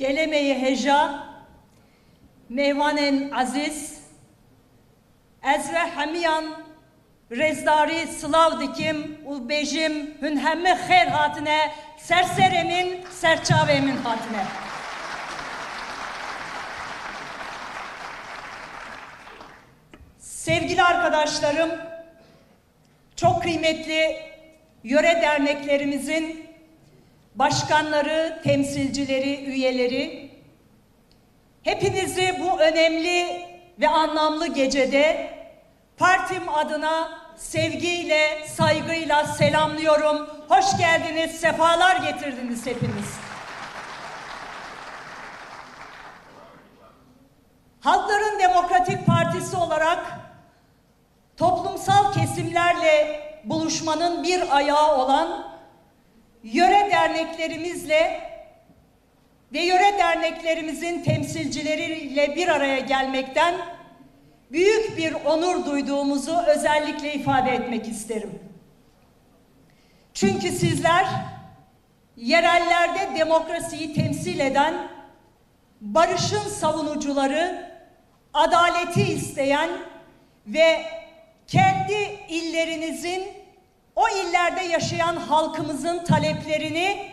Gelemeyi heja, meyvanen aziz, ez ve hemiyan rezdari sılav dikim u bejim hün hemme xeyr hatine, serseremin, serçavemin hatine. Sevgili arkadaşlarım, çok kıymetli yöre derneklerimizin başkanları, temsilcileri, üyeleri, hepinizi bu önemli ve anlamlı gecede partim adına sevgiyle, saygıyla selamlıyorum. Hoş geldiniz, sefalar getirdiniz hepiniz. Halkların Demokratik Partisi olarak toplumsal kesimlerle buluşmanın bir ayağı olan yöre derneklerimizle ve yöre derneklerimizin temsilcileriyle bir araya gelmekten büyük bir onur duyduğumuzu özellikle ifade etmek isterim. Çünkü sizler yerellerde demokrasiyi temsil eden barışın savunucuları, adaleti isteyen ve kendi illerinizin o illerde yaşayan halkımızın taleplerini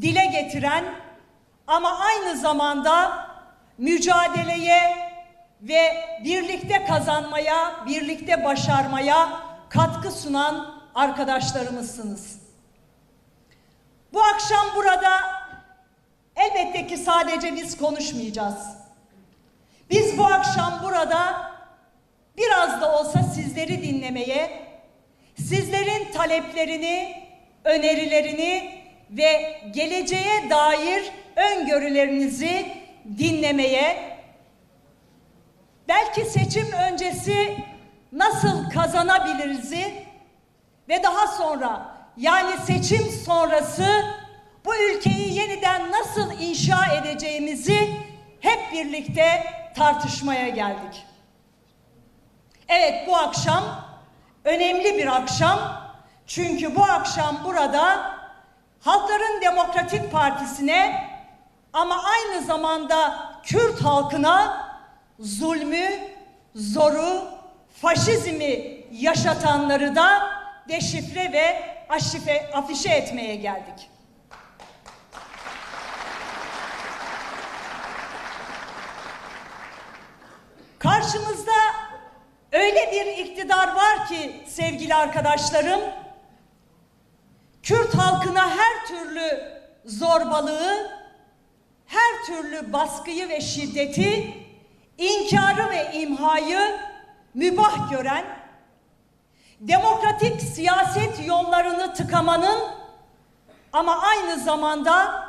dile getiren ama aynı zamanda mücadeleye ve birlikte kazanmaya, birlikte başarmaya katkı sunan arkadaşlarımızsınız. Bu akşam burada elbette ki sadece biz konuşmayacağız. Biz bu akşam burada biraz da olsa sizleri dinlemeye, sizlerin taleplerini, önerilerini ve geleceğe dair öngörülerinizi dinlemeye, belki seçim öncesi nasıl kazanabiliriz'i ve daha sonra yani seçim sonrası bu ülkeyi yeniden nasıl inşa edeceğimizi hep birlikte tartışmaya geldik. Evet bu akşam önemli bir akşam. Çünkü bu akşam burada Halkların Demokratik Partisi'ne ama aynı zamanda Kürt halkına zulmü, zoru, faşizmi yaşatanları da deşifre ve aşife, afişe etmeye geldik. Karşımızda öyle bir iktidar var ki sevgili arkadaşlarım, Kürt halkına her türlü zorbalığı, her türlü baskıyı ve şiddeti, inkarı ve imhayı mübah gören, demokratik siyaset yollarını tıkamanın ama aynı zamanda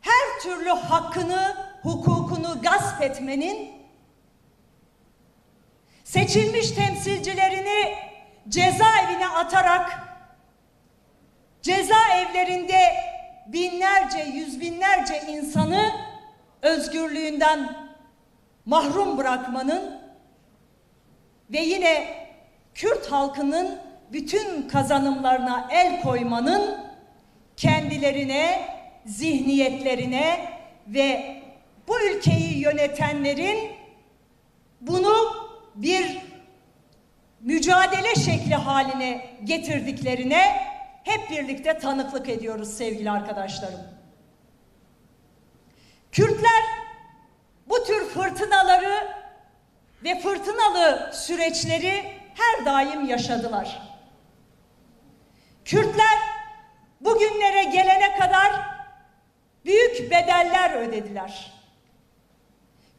her türlü hakkını, hukukunu gasp etmenin, seçilmiş temsilcilerini cezaevine atarak cezaevlerinde binlerce, yüz binlerce insanı özgürlüğünden mahrum bırakmanın ve yine Kürt halkının bütün kazanımlarına el koymanın kendilerine, zihniyetlerine ve bu ülkeyi yönetenlerin bunu bir mücadele şekli haline getirdiklerine hep birlikte tanıklık ediyoruz sevgili arkadaşlarım. Kürtler bu tür fırtınaları ve fırtınalı süreçleri her daim yaşadılar. Kürtler bugünlere gelene kadar büyük bedeller ödediler.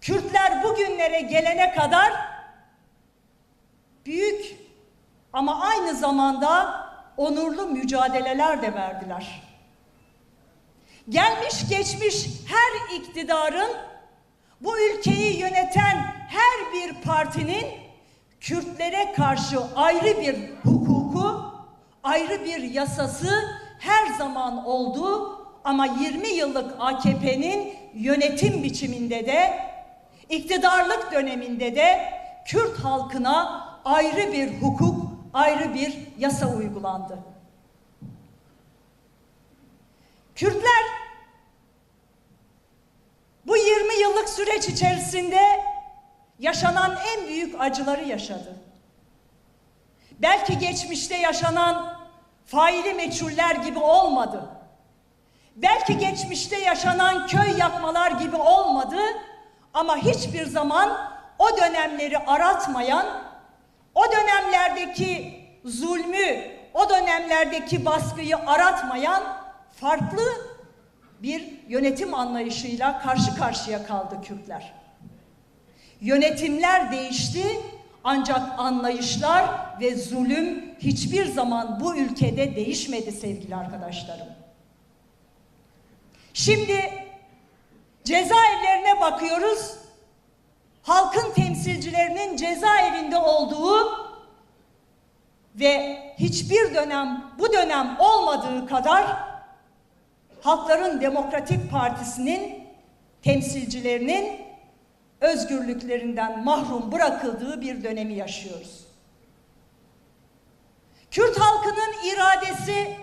Kürtler bugünlere gelene kadar büyük ama aynı zamanda onurlu mücadeleler de verdiler. Gelmiş geçmiş her iktidarın bu ülkeyi yöneten her bir partinin Kürtlere karşı ayrı bir hukuku, ayrı bir yasası her zaman oldu ama 20 yıllık AKP'nin yönetim biçiminde de iktidarlık döneminde de Kürt halkına ayrı bir hukuk, ayrı bir yasa uygulandı. Kürtler süreç içerisinde yaşanan en büyük acıları yaşadı. Belki geçmişte yaşanan faili meçhuller gibi olmadı. Belki geçmişte yaşanan köy yakmalar gibi olmadı ama hiçbir zaman o dönemleri aratmayan, o dönemlerdeki zulmü, o dönemlerdeki baskıyı aratmayan farklı bir yönetim anlayışıyla karşı karşıya kaldı Kürtler. Yönetimler değişti ancak anlayışlar ve zulüm hiçbir zaman bu ülkede değişmedi sevgili arkadaşlarım. Şimdi cezaevlerine bakıyoruz. Halkın temsilcilerinin cezaevinde olduğu ve hiçbir dönem bu dönem olmadığı kadar Halkların Demokratik Partisi'nin temsilcilerinin özgürlüklerinden mahrum bırakıldığı bir dönemi yaşıyoruz. Kürt halkının iradesi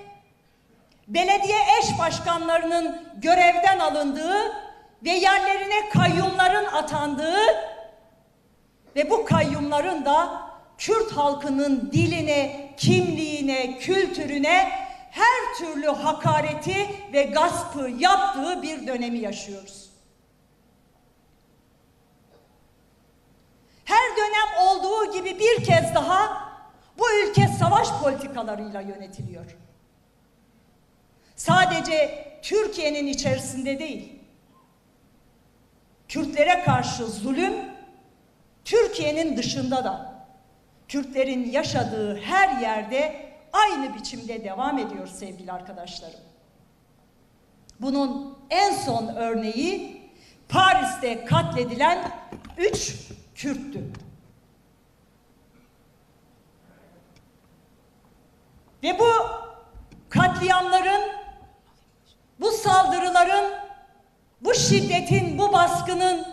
belediye eş başkanlarının görevden alındığı ve yerlerine kayyumların atandığı ve bu kayyumların da Kürt halkının diline, kimliğine, kültürüne her türlü hakareti ve gaspı yaptığı bir dönemi yaşıyoruz. Her dönem olduğu gibi bir kez daha bu ülke savaş politikalarıyla yönetiliyor. Sadece Türkiye'nin içerisinde değil. Kürtlere karşı zulüm Türkiye'nin dışında da Kürtlerin yaşadığı her yerde aynı biçimde devam ediyor sevgili arkadaşlarım. Bunun en son örneği Paris'te katledilen üç Kürttü. Ve bu katliamların, bu saldırıların, bu şiddetin, bu baskının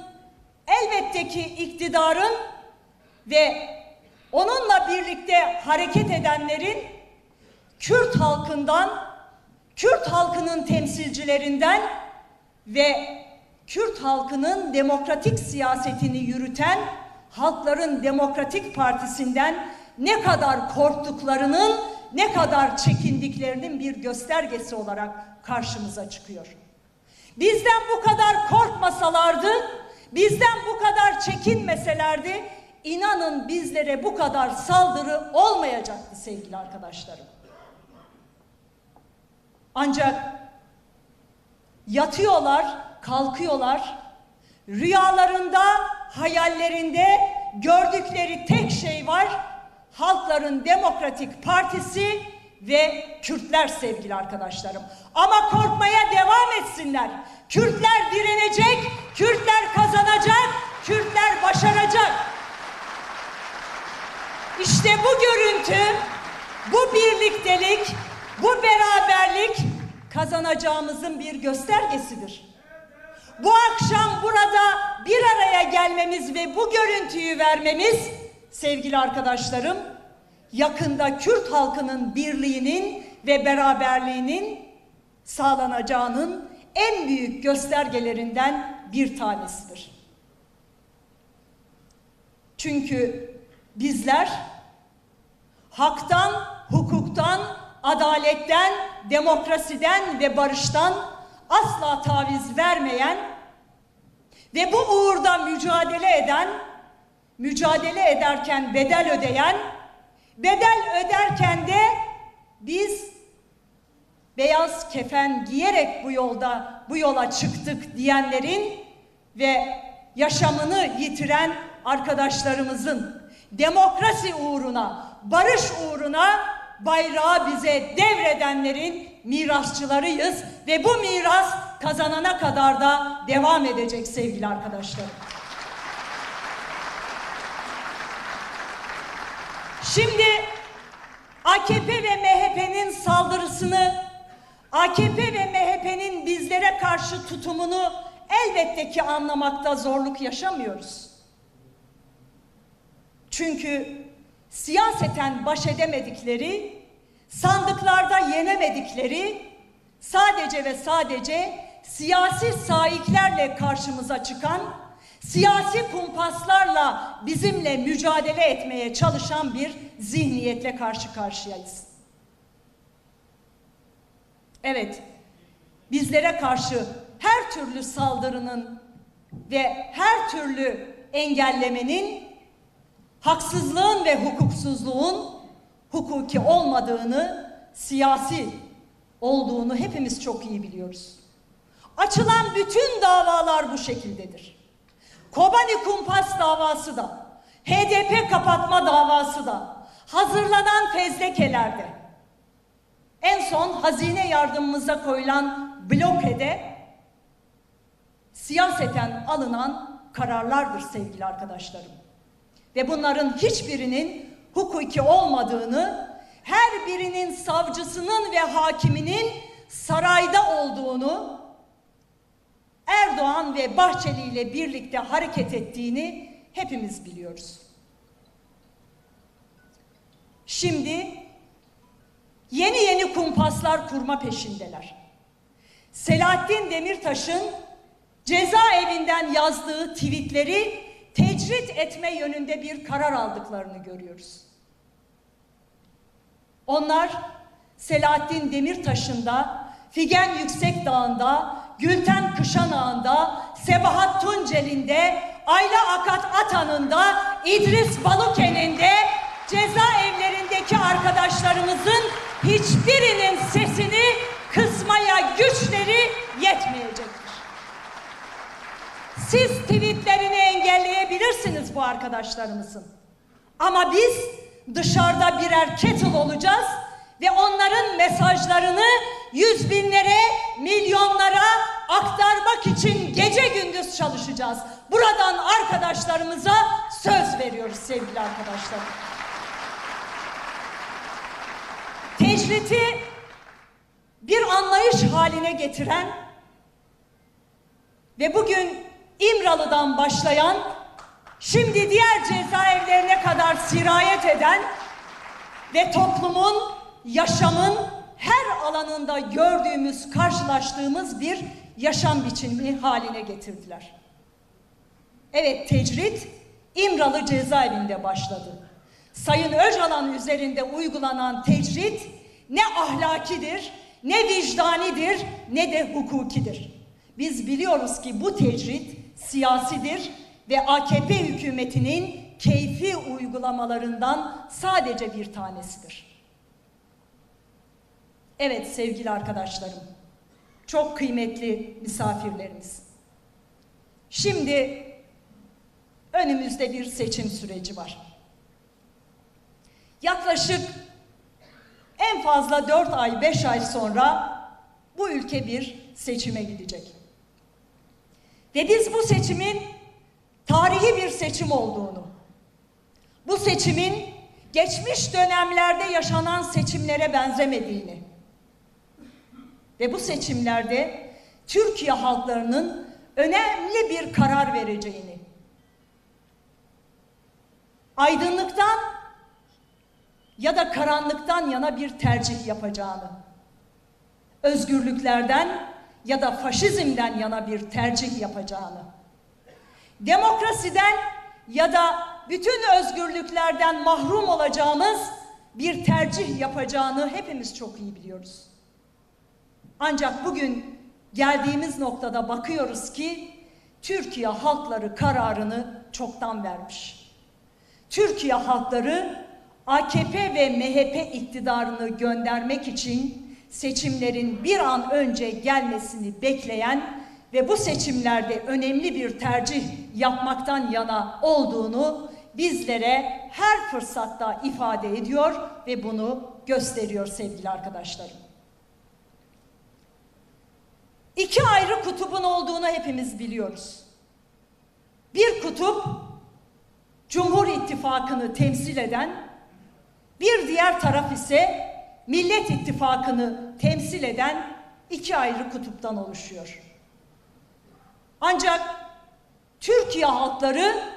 elbette ki iktidarın ve onunla birlikte hareket edenlerin Kürt halkından, Kürt halkının temsilcilerinden ve Kürt halkının demokratik siyasetini yürüten Halkların Demokratik Partisi'nden ne kadar korktuklarının, ne kadar çekindiklerinin bir göstergesi olarak karşımıza çıkıyor. Bizden bu kadar korkmasalardı, bizden bu kadar çekinmeselerdi, inanın bizlere bu kadar saldırı olmayacaktı sevgili arkadaşlarım. Ancak yatıyorlar, kalkıyorlar. Rüyalarında, hayallerinde gördükleri tek şey var. Halkların Demokratik Partisi ve Kürtler sevgili arkadaşlarım. Ama korkmaya devam etsinler. Kürtler direnecek, Kürtler kazanacak, Kürtler başaracak. İşte bu görüntü, bu birliktelik, bu beraberlik kazanacağımızın bir göstergesidir. Bu akşam burada bir araya gelmemiz ve bu görüntüyü vermemiz sevgili arkadaşlarım yakında Kürt halkının birliğinin ve beraberliğinin sağlanacağının en büyük göstergelerinden bir tanesidir. Çünkü bizler haktan, hukuktan, adaletten, demokrasiden ve barıştan asla taviz vermeyen ve bu uğurda mücadele eden, mücadele ederken bedel ödeyen, bedel öderken de biz beyaz kefen giyerek bu yolda bu yola çıktık diyenlerin ve yaşamını yitiren arkadaşlarımızın demokrasi uğruna, barış uğruna bayrağı bize devredenlerin mirasçılarıyız ve bu miras kazanana kadar da devam edecek sevgili arkadaşlar. Şimdi AKP ve MHP'nin saldırısını, AKP ve MHP'nin bizlere karşı tutumunu elbette ki anlamakta zorluk yaşamıyoruz. Çünkü siyaseten baş edemedikleri, sandıklarda yenemedikleri, sadece ve sadece siyasi sahiplerle karşımıza çıkan, siyasi kumpaslarla bizimle mücadele etmeye çalışan bir zihniyetle karşı karşıyayız. Evet, bizlere karşı her türlü saldırının ve her türlü engellemenin haksızlığın ve hukuksuzluğun hukuki olmadığını, siyasi olduğunu hepimiz çok iyi biliyoruz. Açılan bütün davalar bu şekildedir. Kobani Kumpas davası da, HDP kapatma davası da, hazırlanan fezlekelerde, en son hazine yardımımıza koyulan blokede siyaseten alınan kararlardır sevgili arkadaşlarım. Ve bunların hiçbirinin hukuki olmadığını, her birinin savcısının ve hakiminin sarayda olduğunu, Erdoğan ve Bahçeli ile birlikte hareket ettiğini hepimiz biliyoruz. Şimdi yeni yeni kumpaslar kurma peşindeler. Selahattin Demirtaş'ın cezaevinden yazdığı tweetleri tecrit etme yönünde bir karar aldıklarını görüyoruz. Onlar Selahattin Demirtaş'ın da Figen Yüksekdağ'ında, Gülten Kışanağı'nda, Sebahat Tuncel'in de, Ayla Akat Atan'ın da, İdris Baluken'in de cezaevlerindeki arkadaşlarımızın hiçbirinin sesini kısmaya güçleri yetmeyecektir. Siz tweetlerini engelleyebilirsiniz bu arkadaşlarımızın. Ama biz dışarıda birer kettle olacağız ve onların mesajlarını yüz binlere, milyonlara aktarmak için gece gündüz çalışacağız. Buradan arkadaşlarımıza söz veriyoruz sevgili arkadaşlar. Tecriti bir anlayış haline getiren ve bugün İmralı'dan başlayan, şimdi diğer cezaevlerine kadar sirayet eden ve toplumun, yaşamın her alanında gördüğümüz, karşılaştığımız bir yaşam biçimi haline getirdiler. Evet, tecrit İmralı cezaevinde başladı. Sayın Öcalan üzerinde uygulanan tecrit ne ahlakidir, ne vicdanidir, ne de hukukidir. Biz biliyoruz ki bu tecrit siyasidir ve AKP hükümetinin keyfi uygulamalarından sadece bir tanesidir. Evet sevgili arkadaşlarım, çok kıymetli misafirlerimiz. Şimdi önümüzde bir seçim süreci var. Yaklaşık en fazla 4 ay, 5 ay sonra bu ülke bir seçime gidecek. Ve biz bu seçimin tarihi bir seçim olduğunu, bu seçimin geçmiş dönemlerde yaşanan seçimlere benzemediğini ve bu seçimlerde Türkiye halklarının önemli bir karar vereceğini, aydınlıktan ya da karanlıktan yana bir tercih yapacağını, özgürlüklerden ya da faşizmden yana bir tercih yapacağını, demokrasiden ya da bütün özgürlüklerden mahrum olacağımız bir tercih yapacağını hepimiz çok iyi biliyoruz. Ancak bugün geldiğimiz noktada bakıyoruz ki Türkiye halkları kararını çoktan vermiş. Türkiye halkları AKP ve MHP iktidarını göndermek için seçimlerin bir an önce gelmesini bekleyen ve bu seçimlerde önemli bir tercih yapmaktan yana olduğunu bizlere her fırsatta ifade ediyor ve bunu gösteriyor sevgili arkadaşlarım. İki ayrı kutubun olduğunu hepimiz biliyoruz. Bir kutup Cumhur İttifakı'nı temsil eden, bir diğer taraf ise Millet İttifakı'nı temsil eden iki ayrı kutuptan oluşuyor. Ancak Türkiye halkları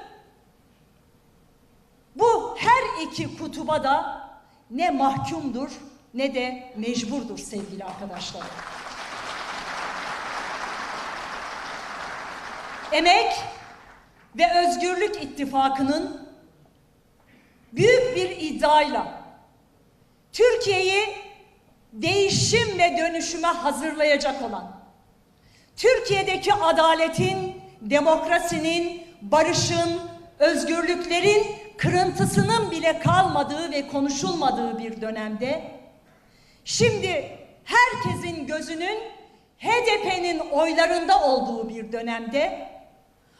bu her iki kutuba da ne mahkumdur ne de mecburdur sevgili arkadaşlar. Emek, ve Özgürlük İttifakı'nın büyük bir iddiayla Türkiye'yi değişim ve dönüşüme hazırlayacak olan, Türkiye'deki adaletin, demokrasinin, barışın, özgürlüklerin kırıntısının bile kalmadığı ve konuşulmadığı bir dönemde, şimdi herkesin gözünün HDP'nin oylarında olduğu bir dönemde,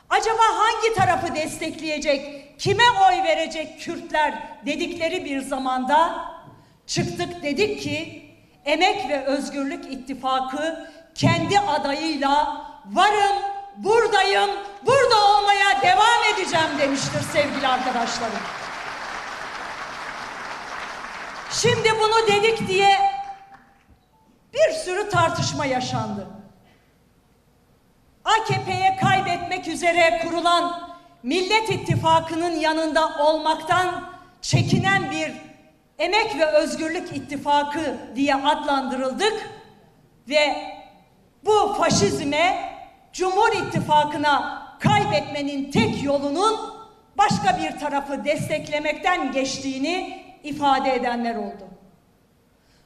acaba hangi tarafı destekleyecek, kime oy verecek Kürtler dedikleri bir zamanda çıktık dedik ki Emek ve Özgürlük İttifakı kendi adayıyla varım, buradayım, burada olmaya devam edeceğim demiştir sevgili arkadaşlarım. Şimdi bunu dedik diye bir sürü tartışma yaşandı. AKP'ye kaybetmek üzere kurulan Millet İttifakı'nın yanında olmaktan çekinen bir Emek ve Özgürlük İttifakı diye adlandırıldık ve bu faşizme Cumhur İttifakı'na kaybetmenin tek yolunun başka bir tarafı desteklemekten geçtiğini ifade edenler oldu.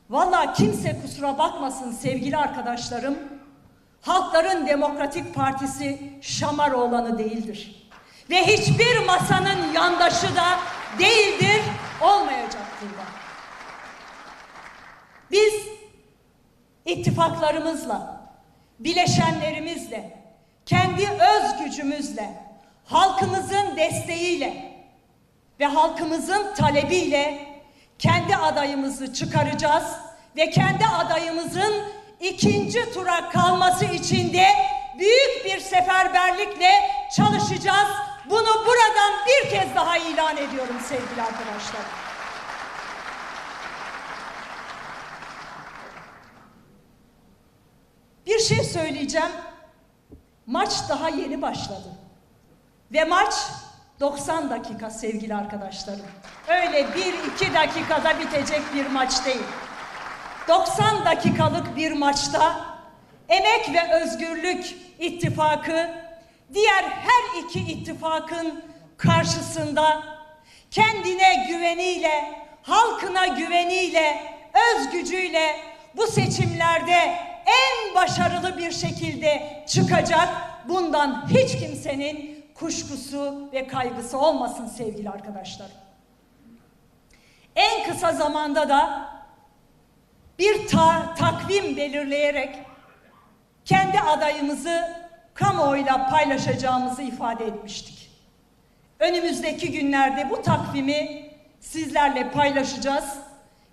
Vallahi kimse kusura bakmasın sevgili arkadaşlarım. Halkların Demokratik Partisi Şamaroğlan'ı değildir. Ve hiçbir masanın yandaşı da değildir, olmayacaktır da. Biz ittifaklarımızla, bileşenlerimizle, kendi öz gücümüzle, halkımızın desteğiyle ve halkımızın talebiyle kendi adayımızı çıkaracağız ve kendi adayımızın ikinci tura kalması için de büyük bir seferberlikle çalışacağız. Bunu buradan bir kez daha ilan ediyorum sevgili arkadaşlar. Bir şey söyleyeceğim. Maç daha yeni başladı. Ve maç 90 dakika sevgili arkadaşlarım. Öyle bir iki dakikada bitecek bir maç değil. 90 dakikalık bir maçta Emek ve Özgürlük İttifakı diğer her iki ittifakın karşısında kendine güveniyle, halkına güveniyle, öz gücüyle bu seçimlerde en başarılı bir şekilde çıkacak. Bundan hiç kimsenin kuşkusu ve kaygısı olmasın sevgili arkadaşlar. En kısa zamanda da bir ta takvim belirleyerek kendi adayımızı kamuoyuyla paylaşacağımızı ifade etmiştik. Önümüzdeki günlerde bu takvimi sizlerle paylaşacağız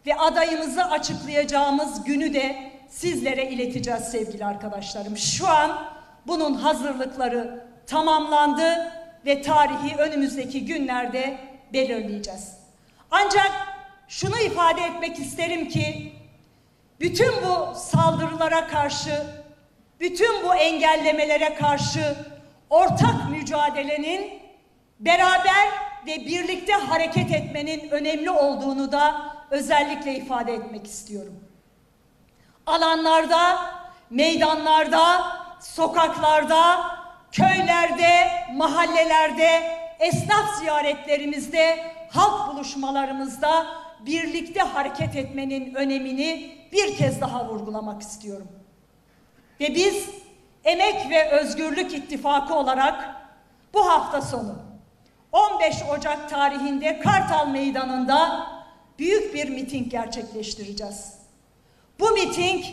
ve adayımızı açıklayacağımız günü de sizlere ileteceğiz sevgili arkadaşlarım. Şu an bunun hazırlıkları tamamlandı ve tarihi önümüzdeki günlerde belirleyeceğiz. Ancak şunu ifade etmek isterim ki bütün bu saldırılara karşı, bütün bu engellemelere karşı ortak mücadelenin beraber ve birlikte hareket etmenin önemli olduğunu da özellikle ifade etmek istiyorum. Alanlarda, meydanlarda, sokaklarda, köylerde, mahallelerde, esnaf ziyaretlerimizde, halk buluşmalarımızda birlikte hareket etmenin önemini bir kez daha vurgulamak istiyorum. Ve biz Emek ve Özgürlük İttifakı olarak bu hafta sonu 15 Ocak tarihinde Kartal Meydanı'nda büyük bir miting gerçekleştireceğiz. Bu miting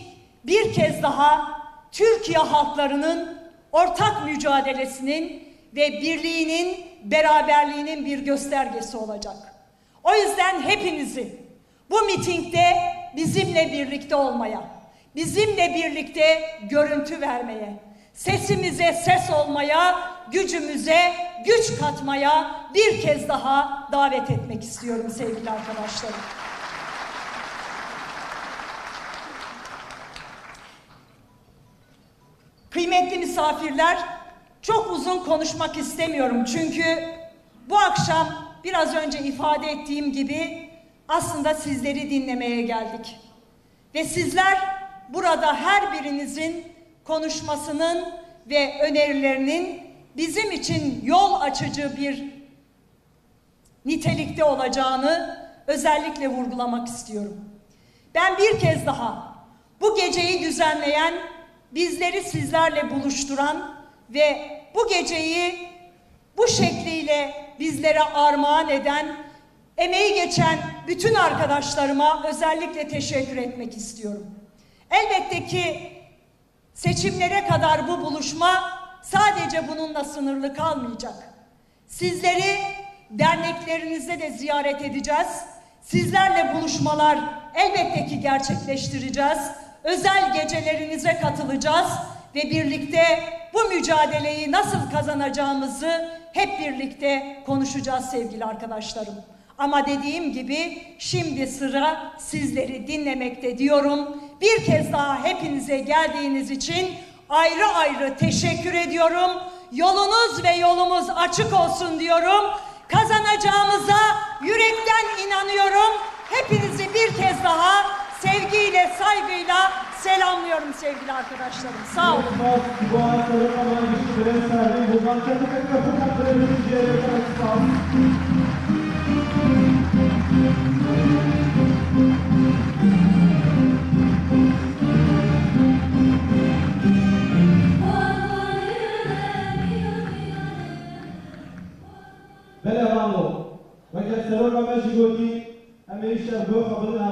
bir kez daha Türkiye halklarının ortak mücadelesinin ve birliğinin, beraberliğinin bir göstergesi olacak. O yüzden hepinizi bu mitingde bizimle birlikte olmaya, bizimle birlikte görüntü vermeye, sesimize ses olmaya, gücümüze güç katmaya bir kez daha davet etmek istiyorum sevgili arkadaşlarım. Kıymetli misafirler, çok uzun konuşmak istemiyorum çünkü bu akşam biraz önce ifade ettiğim gibi aslında sizleri dinlemeye geldik. Ve sizler burada her birinizin konuşmasının ve önerilerinin bizim için yol açıcı bir nitelikte olacağını özellikle vurgulamak istiyorum. Ben bir kez daha bu geceyi düzenleyen, bizleri sizlerle buluşturan ve bu geceyi bu şekliyle bizlere armağan eden, emeği geçen bütün arkadaşlarıma özellikle teşekkür etmek istiyorum. Elbette ki seçimlere kadar bu buluşma sadece bununla sınırlı kalmayacak. Sizleri derneklerinizde de ziyaret edeceğiz. Sizlerle buluşmalar elbette ki gerçekleştireceğiz. Özel gecelerinize katılacağız ve birlikte bu mücadeleyi nasıl kazanacağımızı hep birlikte konuşacağız sevgili arkadaşlarım. Ama dediğim gibi şimdi sıra sizleri dinlemekte diyorum. Bir kez daha hepinize geldiğiniz için ayrı ayrı teşekkür ediyorum. Yolunuz ve yolumuz açık olsun diyorum. Kazanacağımıza yürekten inanıyorum. Hepinizi bir kez daha sevgiyle, saygıyla selamlıyorum sevgili arkadaşlarım. Sağ olun. هذا رامو وانت السلام ما جيبوتي اما يشتغل بوخ قبلنا